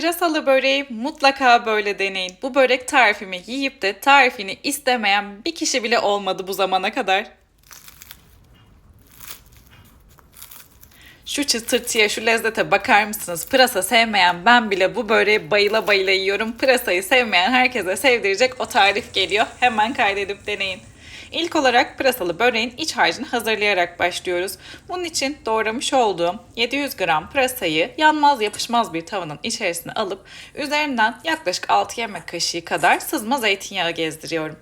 Pırasalı böreği mutlaka böyle deneyin. Bu börek tarifimi yiyip de tarifini istemeyen bir kişi bile olmadı bu zamana kadar. Şu çıtırtıya, şu lezzete bakar mısınız? Pırasa sevmeyen ben bile bu böreği bayıla bayıla yiyorum. Pırasayı sevmeyen herkese sevdirecek o tarif geliyor. Hemen kaydedip deneyin. İlk olarak pırasalı böreğin iç harcını hazırlayarak başlıyoruz. Bunun için doğramış olduğum 700 gram pırasayı yanmaz yapışmaz bir tavanın içerisine alıp üzerinden yaklaşık 6 yemek kaşığı kadar sızma zeytinyağı gezdiriyorum.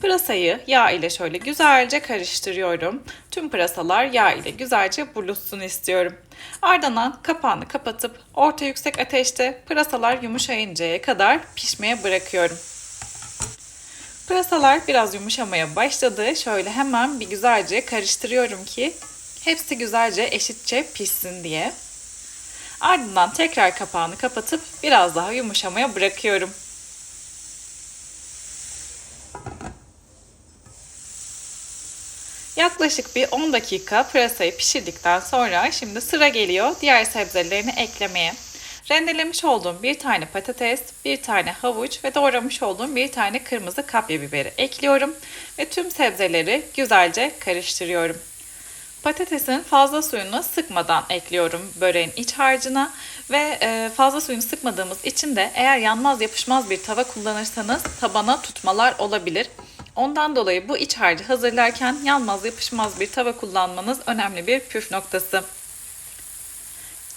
Pırasayı yağ ile şöyle güzelce karıştırıyorum. Tüm pırasalar yağ ile güzelce buluşsun istiyorum. Ardından kapağını kapatıp orta yüksek ateşte pırasalar yumuşayıncaya kadar pişmeye bırakıyorum. Pırasalar biraz yumuşamaya başladı. Şöyle hemen bir güzelce karıştırıyorum ki hepsi güzelce eşitçe pişsin diye. Ardından tekrar kapağını kapatıp biraz daha yumuşamaya bırakıyorum. Yaklaşık bir 10 dakika pırasayı pişirdikten sonra şimdi sıra geliyor diğer sebzelerini eklemeye. Rendelemiş olduğum bir tane patates, bir tane havuç ve doğramış olduğum bir tane kırmızı kapya biberi ekliyorum ve tüm sebzeleri güzelce karıştırıyorum. Patatesin fazla suyunu sıkmadan ekliyorum böreğin iç harcına ve e, fazla suyunu sıkmadığımız için de eğer yanmaz yapışmaz bir tava kullanırsanız tabana tutmalar olabilir. Ondan dolayı bu iç harcı hazırlarken yanmaz yapışmaz bir tava kullanmanız önemli bir püf noktası.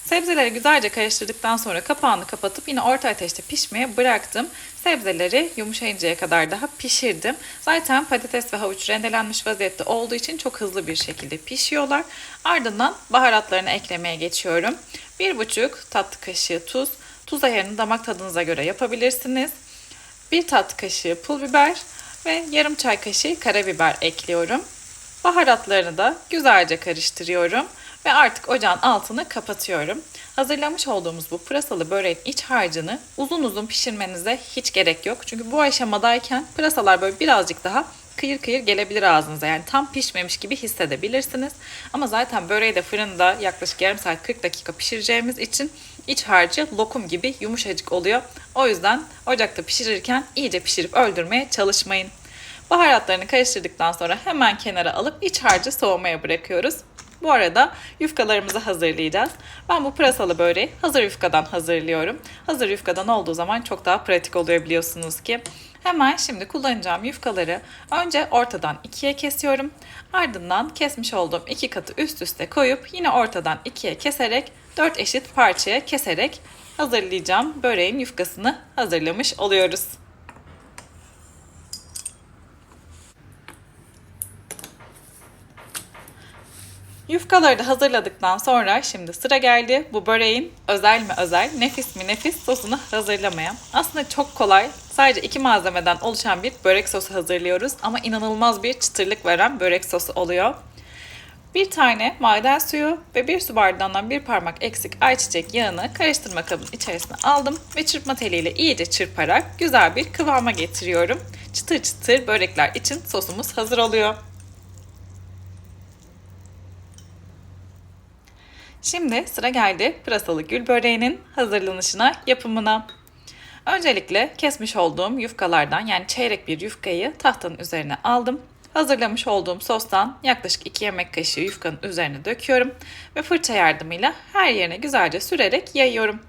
Sebzeleri güzelce karıştırdıktan sonra kapağını kapatıp yine orta ateşte pişmeye bıraktım. Sebzeleri yumuşayıncaya kadar daha pişirdim. Zaten patates ve havuç rendelenmiş vaziyette olduğu için çok hızlı bir şekilde pişiyorlar. Ardından baharatlarını eklemeye geçiyorum. 1,5 tatlı kaşığı tuz. Tuz ayarını damak tadınıza göre yapabilirsiniz. 1 tatlı kaşığı pul biber ve yarım çay kaşığı karabiber ekliyorum. Baharatlarını da güzelce karıştırıyorum ve artık ocağın altını kapatıyorum. Hazırlamış olduğumuz bu pırasalı böreğin iç harcını uzun uzun pişirmenize hiç gerek yok. Çünkü bu aşamadayken pırasalar böyle birazcık daha kıyır kıyır gelebilir ağzınıza. Yani tam pişmemiş gibi hissedebilirsiniz. Ama zaten böreği de fırında yaklaşık yarım saat 40 dakika pişireceğimiz için iç harcı lokum gibi yumuşacık oluyor. O yüzden ocakta pişirirken iyice pişirip öldürmeye çalışmayın. Baharatlarını karıştırdıktan sonra hemen kenara alıp iç harcı soğumaya bırakıyoruz. Bu arada yufkalarımızı hazırlayacağız. Ben bu pırasalı böreği hazır yufkadan hazırlıyorum. Hazır yufkadan olduğu zaman çok daha pratik oluyor biliyorsunuz ki. Hemen şimdi kullanacağım yufkaları önce ortadan ikiye kesiyorum. Ardından kesmiş olduğum iki katı üst üste koyup yine ortadan ikiye keserek dört eşit parçaya keserek hazırlayacağım. Böreğin yufkasını hazırlamış oluyoruz. Yufkaları da hazırladıktan sonra şimdi sıra geldi bu böreğin özel mi özel, nefis mi nefis sosunu hazırlamaya. Aslında çok kolay. Sadece iki malzemeden oluşan bir börek sosu hazırlıyoruz ama inanılmaz bir çıtırlık veren börek sosu oluyor. Bir tane maden suyu ve bir su bardağından bir parmak eksik ayçiçek yağını karıştırma kabının içerisine aldım ve çırpma teliyle iyice çırparak güzel bir kıvama getiriyorum. Çıtır çıtır börekler için sosumuz hazır oluyor. Şimdi sıra geldi pırasalı gül böreğinin hazırlanışına, yapımına. Öncelikle kesmiş olduğum yufkalardan yani çeyrek bir yufkayı tahtanın üzerine aldım. Hazırlamış olduğum sostan yaklaşık 2 yemek kaşığı yufkanın üzerine döküyorum ve fırça yardımıyla her yerine güzelce sürerek yayıyorum.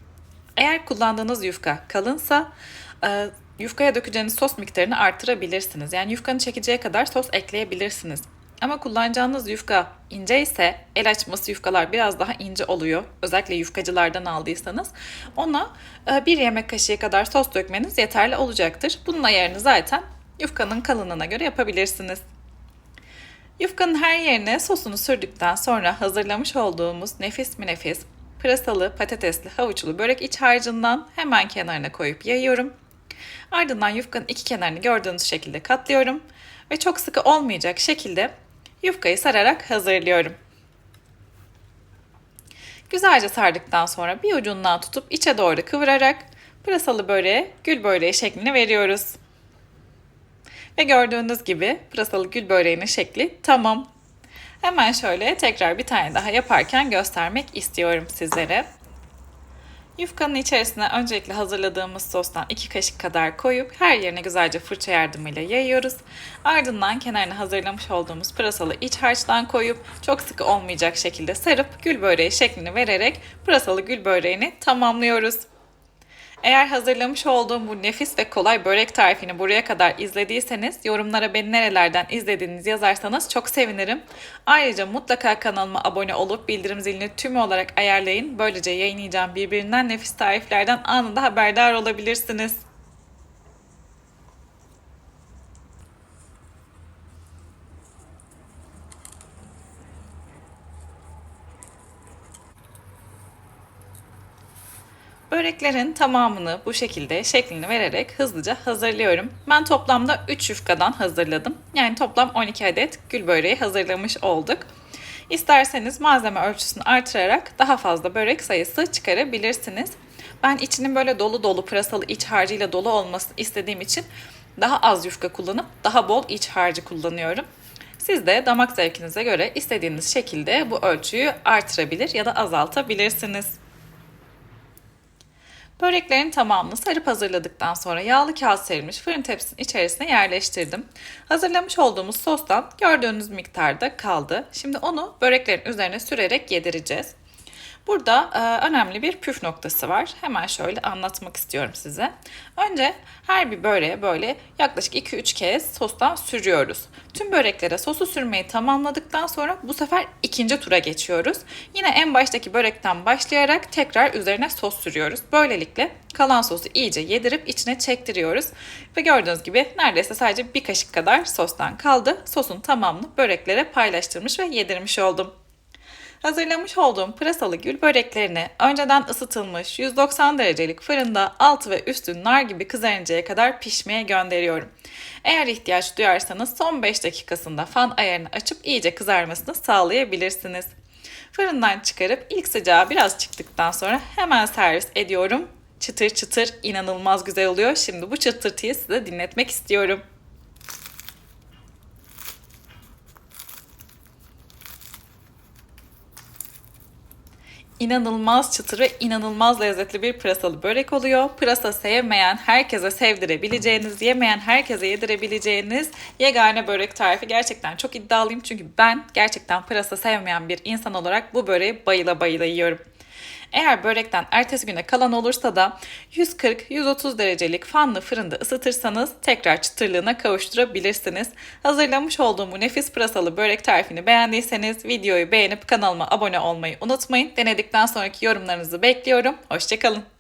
Eğer kullandığınız yufka kalınsa e, yufkaya dökeceğiniz sos miktarını artırabilirsiniz. Yani yufkanın çekeceği kadar sos ekleyebilirsiniz. Ama kullanacağınız yufka ince ise el açması yufkalar biraz daha ince oluyor. Özellikle yufkacılardan aldıysanız ona e, bir yemek kaşığı kadar sos dökmeniz yeterli olacaktır. Bunun ayarını zaten yufkanın kalınlığına göre yapabilirsiniz. Yufkanın her yerine sosunu sürdükten sonra hazırlamış olduğumuz nefis mi nefis pırasalı, patatesli, havuçlu börek iç harcından hemen kenarına koyup yayıyorum. Ardından yufkanın iki kenarını gördüğünüz şekilde katlıyorum ve çok sıkı olmayacak şekilde yufkayı sararak hazırlıyorum. Güzelce sardıktan sonra bir ucundan tutup içe doğru kıvırarak pırasalı böreğe gül böreği şeklini veriyoruz. Ve gördüğünüz gibi pırasalı gül böreğinin şekli tamam. Hemen şöyle tekrar bir tane daha yaparken göstermek istiyorum sizlere. Yufkanın içerisine öncelikle hazırladığımız sostan 2 kaşık kadar koyup her yerine güzelce fırça yardımıyla yayıyoruz. Ardından kenarına hazırlamış olduğumuz pırasalı iç harçtan koyup çok sıkı olmayacak şekilde sarıp gül böreği şeklini vererek pırasalı gül böreğini tamamlıyoruz. Eğer hazırlamış olduğum bu nefis ve kolay börek tarifini buraya kadar izlediyseniz yorumlara beni nerelerden izlediğinizi yazarsanız çok sevinirim. Ayrıca mutlaka kanalıma abone olup bildirim zilini tüm olarak ayarlayın. Böylece yayınlayacağım birbirinden nefis tariflerden anında haberdar olabilirsiniz. Böreklerin tamamını bu şekilde şeklini vererek hızlıca hazırlıyorum. Ben toplamda 3 yufkadan hazırladım. Yani toplam 12 adet gül böreği hazırlamış olduk. İsterseniz malzeme ölçüsünü artırarak daha fazla börek sayısı çıkarabilirsiniz. Ben içinin böyle dolu dolu pırasalı iç harcıyla dolu olmasını istediğim için daha az yufka kullanıp daha bol iç harcı kullanıyorum. Siz de damak zevkinize göre istediğiniz şekilde bu ölçüyü artırabilir ya da azaltabilirsiniz. Böreklerin tamamını sarıp hazırladıktan sonra yağlı kağıt serilmiş fırın tepsinin içerisine yerleştirdim. Hazırlamış olduğumuz sostan gördüğünüz miktarda kaldı. Şimdi onu böreklerin üzerine sürerek yedireceğiz. Burada e, önemli bir püf noktası var. Hemen şöyle anlatmak istiyorum size. Önce her bir böreğe böyle yaklaşık 2-3 kez sostan sürüyoruz. Tüm böreklere sosu sürmeyi tamamladıktan sonra bu sefer ikinci tura geçiyoruz. Yine en baştaki börekten başlayarak tekrar üzerine sos sürüyoruz. Böylelikle kalan sosu iyice yedirip içine çektiriyoruz. Ve gördüğünüz gibi neredeyse sadece bir kaşık kadar sostan kaldı. Sosun tamamını böreklere paylaştırmış ve yedirmiş oldum. Hazırlamış olduğum pırasalı gül böreklerini önceden ısıtılmış 190 derecelik fırında altı ve üstü nar gibi kızarıncaya kadar pişmeye gönderiyorum. Eğer ihtiyaç duyarsanız son 5 dakikasında fan ayarını açıp iyice kızarmasını sağlayabilirsiniz. Fırından çıkarıp ilk sıcağı biraz çıktıktan sonra hemen servis ediyorum. Çıtır çıtır inanılmaz güzel oluyor. Şimdi bu çıtırtıyı size dinletmek istiyorum. İnanılmaz çıtır ve inanılmaz lezzetli bir pırasalı börek oluyor. Pırasa sevmeyen, herkese sevdirebileceğiniz, yemeyen herkese yedirebileceğiniz yegane börek tarifi. Gerçekten çok iddialıyım çünkü ben gerçekten pırasa sevmeyen bir insan olarak bu böreği bayıla bayıla yiyorum. Eğer börekten ertesi güne kalan olursa da 140-130 derecelik fanlı fırında ısıtırsanız tekrar çıtırlığına kavuşturabilirsiniz. Hazırlamış olduğum bu nefis pırasalı börek tarifini beğendiyseniz videoyu beğenip kanalıma abone olmayı unutmayın. Denedikten sonraki yorumlarınızı bekliyorum. Hoşçakalın.